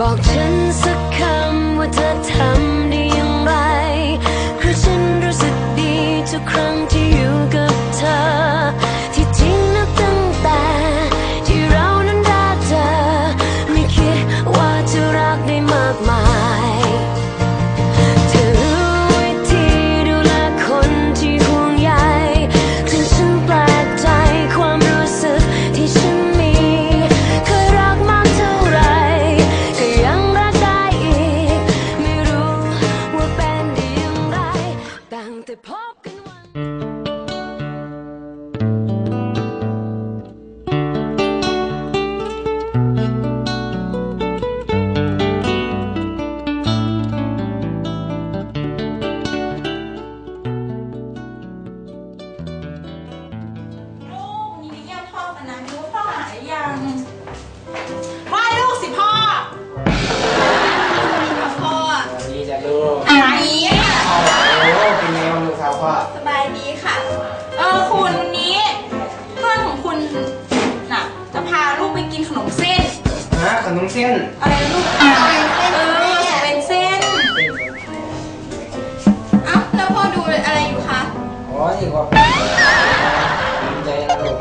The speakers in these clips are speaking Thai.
บอกฉันสักคำว่าเธอทำ เส้นอะไรนะลูกเออเป็นเส้นเอ้าแล้วพ่อดูอะไรอยู่คะอ๋อนี่ก็ดีใจนะลูก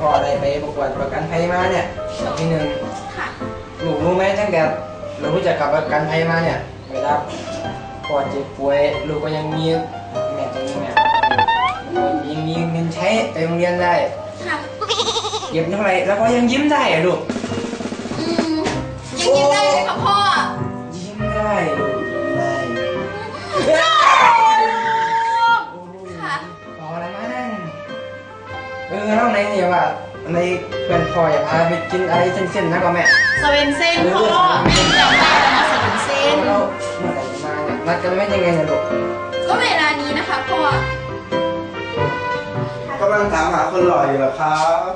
พ่อได้ไปประกวดประกันภัยมาเนี่ยอันที่หนึ่งค่ะลูกรู้ไหมตั้งแต่เรารู้จักกับประกันภัยมาเนี่ยเวลาพ่อเจ็บป่วยลูกก็ยังมีแม่ตรงนี้แม่ยังมีเงินใช้ไปโรงเรียนได้ค่ะเก็บเท่าไหร่แล้วก็ยังยิ้มได้อะลูกอืม ยังกินได้เลยค่ะพ่อ ยิ้มได้ลูกยิ้มได้ค่ะพอแล้วมั้งเออแล้วในเนี่ยว่าในเพื่อนพ่ออยากพาไปกินอะไรเส้นๆนะก็แม่สเวนเซ่นพ่อจำได้แล้วนะสเวนเซ่นเราเมื่อไหร่จะมาเนี่ยนัดกันไม่ยังไงเนี่ยลูกก็เวลานี้นะคะพ่อกำลังถามหาคนหล่ออยู่เหรอครับ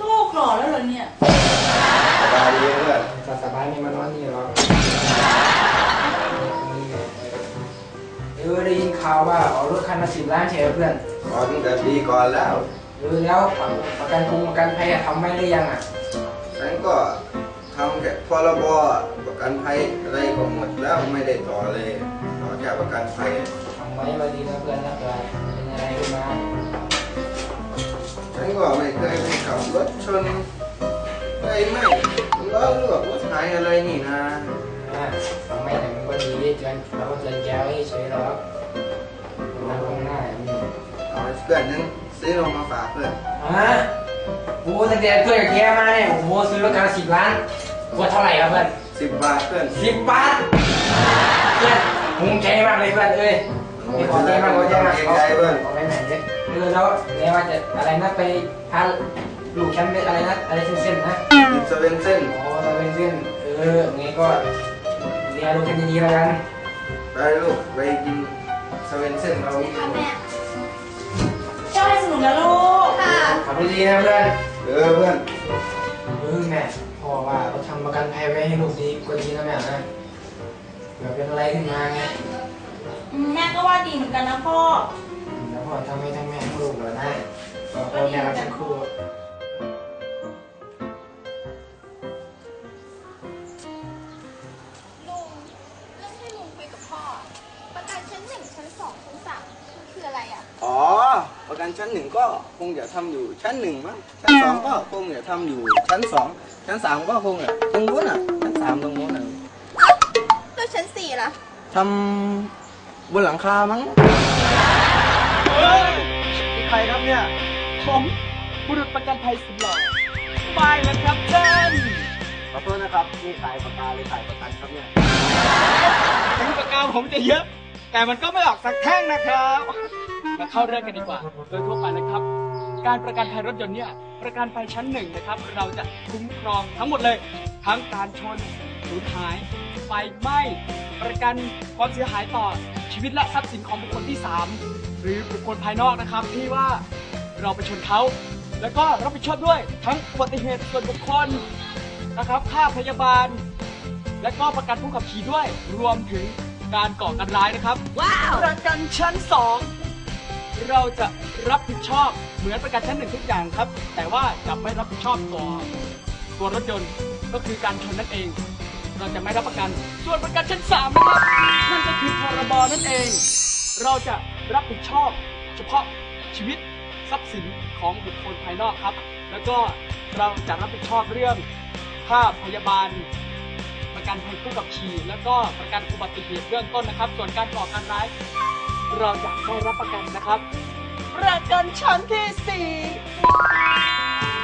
ลูกหล่อแล้วเหรอเนี่ย สบายดีเพื่อนสสบายมีมานอนนี่หรอเออได้ยินข่าวว่าเอารถคันละสิบล้านเฉยเพื่อนขอตั้งแต่ปีก่อนแล้วเออแล้วประกันคงประกันภัยอะทำไม่ได้ยังอะฉันก็ทำแค่พรบประกันภัยอะไรก็หมดแล้วไม่ได้ต่อเลยต่อแค่ประกันภัยทำไว้มาดีนะเพื่อนนะเพื่อนเป็นอะไรขึ้นมาฉันก็ไม่เคยไปขับรถชน ไปไม่ล้อเลือกรถหายอะไรนี่นะอะทำไม่แต่มันก็ดีเตือนเราก็เตือนแกไว้เฉยๆหรอกมันคงหน้าอย่างนี้เอาเพื่อนนึงซื้อนมมาฝากเพื่อนฮะโอ้ตั้งแต่เพื่อนกับแกมาเนี่ยโอ้โหซื้อรถคันละสิบล้านว่าเท่าไหร่ครับเพื่อนสิบบาทเพื่อนสิบบาทเพื่อนภูมิใจมากเลยเพื่อนเอ้ยมีขอใจมากขอใจมากเกรงใจเพื่อนขอไปไหนเนี่ยเออแล้วเนี่ยว่าจะอะไรนะไปพา ลูกฉันไปอะไรนะอะไรเส้นๆนะกินสเวนเส้นอ๋อเราเป็นเส้นเออไงก็เรียนลูกกันดีๆแล้วกันไปลูกไปกินสเวนเส้นเราค่ะแม่เจ้าให้สนุกนะลูกค่ะขับรถดีนะเพื่อนเออเพื่อนเออแม่พ่อว่าเราทำประกันภัยไว้ให้ลูกดีกว่าดีนะแม่นะเผื่อเป็นอะไรขึ้นมาไงแม่ก็ว่าดีเหมือนกันนะพ่อแล้วพ่อทำให้ทั้งแม่ทั้งลูกเลยนะพ่อแม่รักทั้งคู่ ชั้นหนึ่งก็คงจะทำอยู่ชั้นหนึ่งมั้งชั้นสองก็คงจะทำอยู่ชั้นสองชั้นสามก็คงจะตรงนู้นอะชั้นสามตรงนู้นอะแล้วชั้นสี่ล่ะทำบนหลังคามั้งใครครับเนี่ยผมบุรุษประกันภัยสุดหล่อสบายแล้วครับท่านขอโทษนะครับนี่ขายปากกาหรือขายประกันครับเนี่ยถึงปากกาผมจะเยอะ แต่มันก็ไม่ออกสักแท่งนะครับ มาเข้าเรื่องกันดีกว่า โดยทั่วไปนะครับ การประกันภัยรถยนต์เนี่ย ประกันภัยชั้นหนึ่งนะครับ เราจะคุ้มครองทั้งหมดเลย ทั้งการชนสูญหาย ไฟไหม้ ประกันความเสียหายต่อชีวิตและทรัพย์สินของบุคคลที่ 3 หรือบุคคลภายนอกนะครับ ที่ว่าเราไปชนเขา แล้วก็รับผิดชอบด้วยทั้งอุบัติเหตุส่วนบุคคลนะครับ ค่าพยาบาล และก็ประกันผู้ขับขี่ด้วย รวมถึง การก่อการร้ายนะครับ ว้าวประกันชั้น 2 เราจะรับผิดชอบเหมือนประกันชั้นหนึ่งทุกอย่างครับ แต่ว่าจะไม่รับผิดชอบต่อตัวรถยนต์ก็คือการชนนั่นเอง เราจะไม่รับประกัน ส่วนประกันชั้นสามนะครับนั่นก็คือพรบนั่นเอง เราจะรับผิดชอบ เฉพาะชีวิตทรัพย์สินของบุคคลภายนอกครับ แล้วก็เราจะรับผิดชอบเรื่องค่าพยาบาล ประกันภัยผู้ขับขี่แล้วก็ประกันอุบัติเหตุเบื้องต้นนะครับ ส่วนการก่อการร้าย เราจะได้รับประกันนะครับ ประกันชั้นที่สี่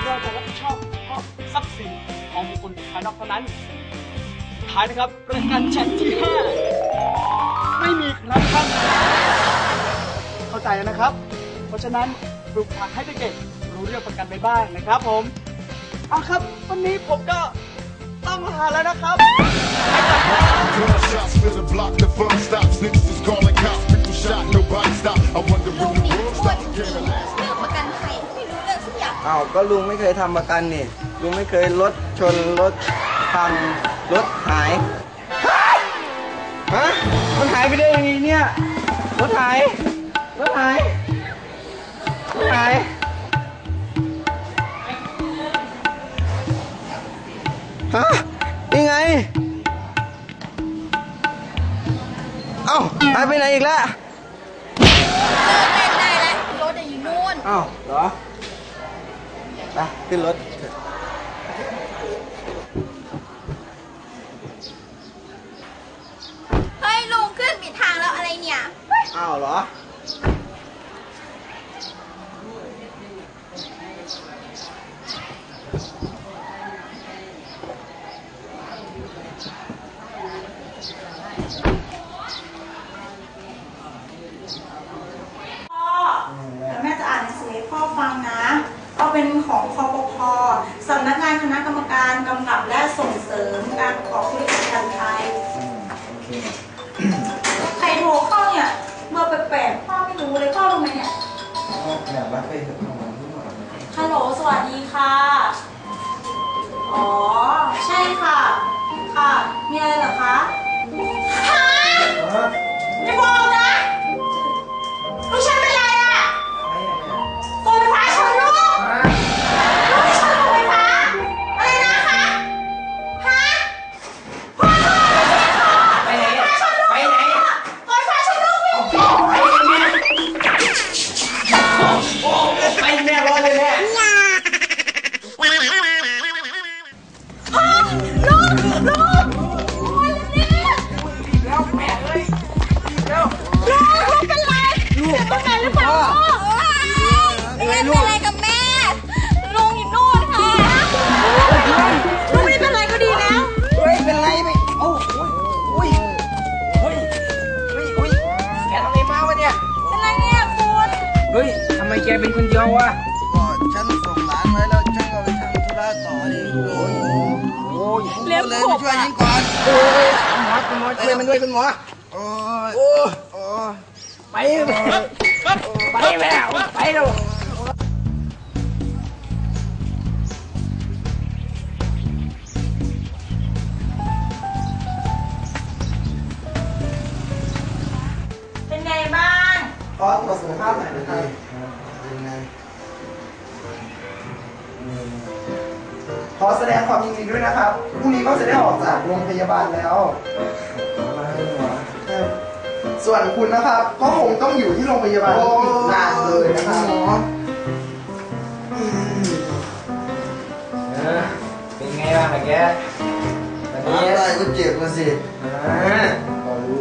เราจะรับผิดชอบเฉพาะทรัพย์สินของบุคคลภายนอกเท่านั้นสุดท้ายนะครับ ประกันชั้นที่ห้าไม่มีครับท่านเข้าใจแล้วนะครับ เพราะฉะนั้นปลูกฝังให้เด็กๆรู้เรื่องประกันไปบ้างนะครับผมเอาครับ วันนี้ผมก็ ต้องลาแล้วนะครับ Gunshots fill the block, the fun stops. Niggas is calling cops, people shot, nobody stop. I wonder ลุ when ง the world พูด stops. Can't last. เรื่องประกันภัยไม่รู้เรื่องสักอย่างอ้าวก็ลุงไม่เคยทำประกันนี่ลุงไม่เคยรถชนรถพังรถหายฮะมันหายไปได้ยังไงเนี่ยรถหายรถหายรถหาย ฮะยังไง เอ้าหายไปไหนอีกแล้วเลิกเล่นได้แล้วรถอยู่นู่นอ้าวเหรอไปขึ้นรถเถอะเฮ้ยลุงขึ้นผิดทางแล้วอะไรเนี่ยอ้าวเหรอ พ่อเดี๋ยวแม่จะอ่านหนังสือให้พ่อฟังนะเอาเป็นของคอปพ สำนักงานคณะกรรมการกำกับและส่งเสริมการขอ ช่วยยิงก่อนโอ้ยคุณหมอคุณหมอช่วยมันด้วยคุณหมอโอ้ยโอ้ยไปไปแม่ไปเร็วเป็นไงบ้างขอตรวจสุขภาพหน่อยนะครับ อแสดงความยินดีด้วยนะครับพรุ่งนี้ก็จะได้ออกจากโรงพยาบาลแล้วมาให้หมอส่วนคุณนะครับ ก็คงต้องอยู่ที่โรงพยาบาลอีกนานเลยนะครับเออเป็นไงบ้างล่ะแกวันนี้อะไรก็เจ็บมาสิอ่าก็รู้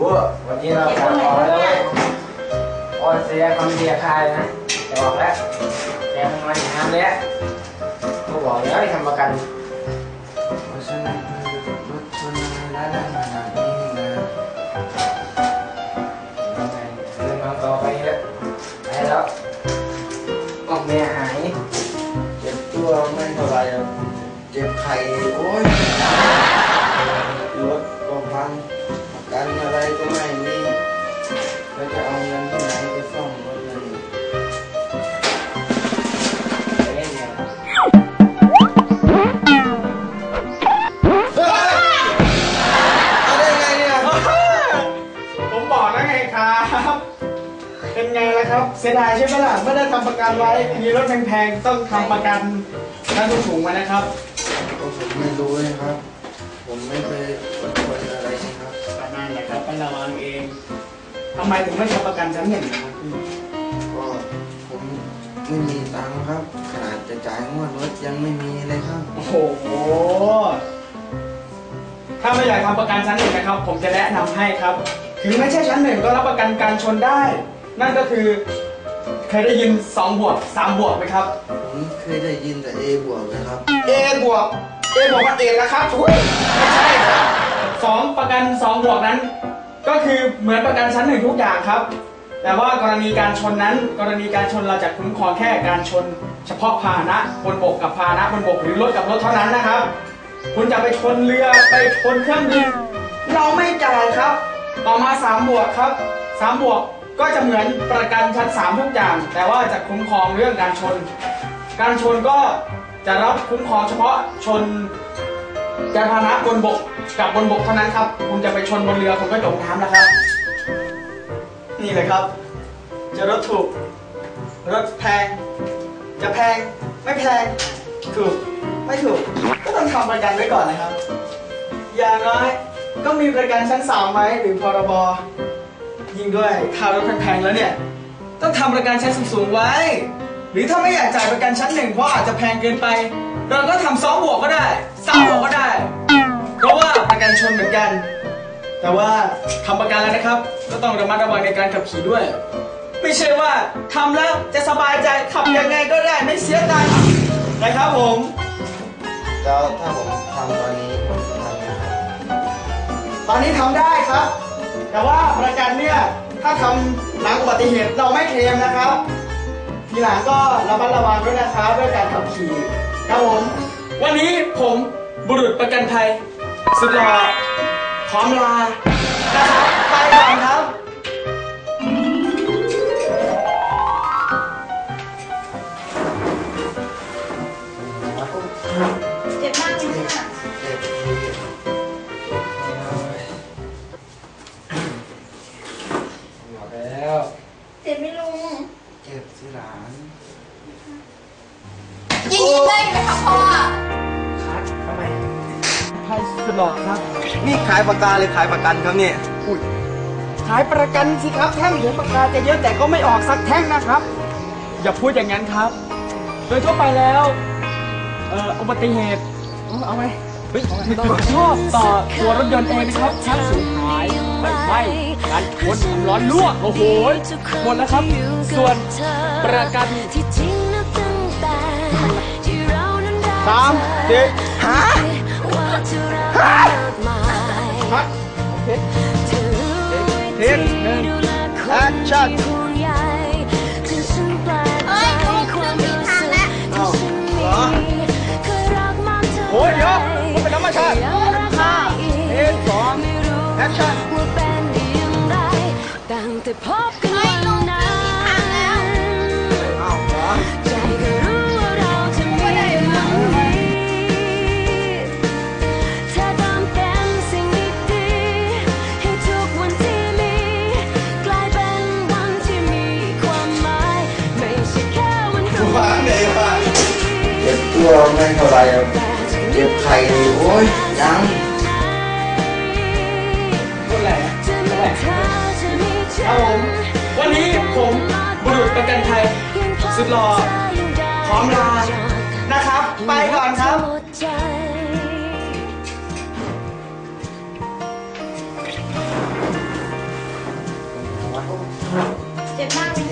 วันนี้เราขอออกแล้วเว้ยออนเสียความเสียคายนะจะบอกแล้วแกมันมาอีกนานแล้วก็บอกแล้วให้ทำประกัน เป็นไงล่ะครับ เสียดายใช่ไหมล่ะไม่ได้ทำประกันไว้ มีรถแพงๆ ต้องทำประกันนั่นสูงๆมานะครับโอ้ก็ผมไม่รู้เลยครับ ผมไม่เคยอดทนอะไรเลยครับก็นั่นแหละครับเป็นระวังเองทำไมถึงไม่ทำประกันชั้นหนึ่งนะครับพี่ก็ผมไม่มีตังค์ครับ ขนาดจะจ่ายงวดรถยังไม่มีเลยครับ โอ้โห ถ้าไม่อยากทำประกันชั้นหนึ่งนะครับ ผมจะแนะนำให้ครับ ถึงไม่ใช่ชั้นหนึ่งก็รับประกันการชนได้ นั่นก็คือเคยได้ยิน2บวก3บวกไหมครับ ผมเคยได้ยินแต่ A บวกเลยครับ A บวก A บวกมันเอกนะครับทุยไม่ใช่ครับสองประกัน2บวกนั้น ก็คือเหมือนประกันชั้นหนึ่งทุกอย่างครับ แต่ว่ากรณีการชนนั้น กรณีการชนเราจะคุ้มครองแค่การชน เฉพาะพาหนะบนบกกับพาหนะบนบกหรือรถกับรถเท่านั้นนะครับ คุณจะไปชนเรือไปชนเครื่องบินเราไม่จ่ายครับ ต่อมา3บวกครับ3บวก ก็จะเหมือนประกันชั้น 3 ทุกอย่าง แต่ว่าจะคุ้มครองเรื่องการชน การชนก็จะรับคุ้มครองเฉพาะชนยานพาหนะบนบกกับบนบกเท่านั้นครับ คุณจะไปชนบนเรือคุณก็จมน้ำนะครับ นี่เลยครับ จะรถถูก รถแพง จะแพง ไม่แพง ถูก ไม่ถูก ก็ต้องทำประกันไว้ก่อนนะครับ อย่างน้อยก็มีประกันชั้นสามไหมหรือพรบ ยิ่งด้วยค่ารถแพงๆแล้วเนี่ย ต้องทำประกันชั้นสูงๆไว้ หรือถ้าไม่อยากจ่ายประกันชั้นหนึ่งเพราะอาจจะแพงเกินไป เราก็ทำสองบวกก็ได้สามบวกก็ได้ เพราะว่าประกันชนเหมือนกัน แต่ว่าทำประกันแล้วนะครับ ก็ต้องระมัดระวังในการขับขี่ด้วย ไม่ใช่ว่าทำแล้วจะสบายใจขับยังไงก็ได้ไม่เสียตังค์นะครับผมแล้วถ้าผมทำตอนนี้ผมจะทำยังไงครับตอนนี้ทำได้ครับ แต่ว่าประกันเนี่ยถ้าทำหลังอุบัติเหตุเราไม่เคลมนะครับ ทีหลังก็ระมัดระวังด้วยนะครับด้วยการขับขี่ครับผมวันนี้ผมบุรุษประกันภัยสุดหล่อพร้อมลานะครับไปก่อนครับเจ็บมากเลยเนี่ย แล้วเจ็บไหม่ลุงเจ็บสิหลานยิงยิงเลยไปค่ะพ่อครับทำไมภัยสุดหล่อครับ นี่ขายปากกาหรือขายประกันครับเนี่ยขายประกันสิครับแท่งถึงปากกาจะเยอะแต่ก็ไม่ออกสักแท่งนะครับ อย่าพูดอย่างนั้นครับ โดยทั่วไปแล้วเอ่ออุบัติเหตุเอาเอาไหม เฮ้ยชอบต่อตัวรถยนต์เองนะครับทั้งสูญหายไฟไหม้การชนน้ำร้อนลวกโอ้โหหมดแล้วครับ ส่วนประกันที่จริงนับตั้งแต่ที่เรานั้นได้สามสี่ฮะว่าจะฮะเธอรู้วิเทธีปหนึ่งแอคชั่น พบกันเฮ้ยวันลุงนั้นแล้วเอใจก็รู้ว่าเราจะมีวันนี้เธอเติมเต็มสิ่งดีๆให้ทุกวันที่มี กลายเป็นวันที่มีความหมาย ไม่ใช่แค่วันพรุ่งว่าไงนี้วะเจ็บตัวไม่เท่าไหรหรอกเจ็บไข้นี่โอ้ยยังพูดอะไรนะจะมีเธอจะ ครับผม วันนี้ผมบุรุษประกันภัยสุดหล่อพร้อมลานะครับ ไปก่อนครับ เจ็บมาก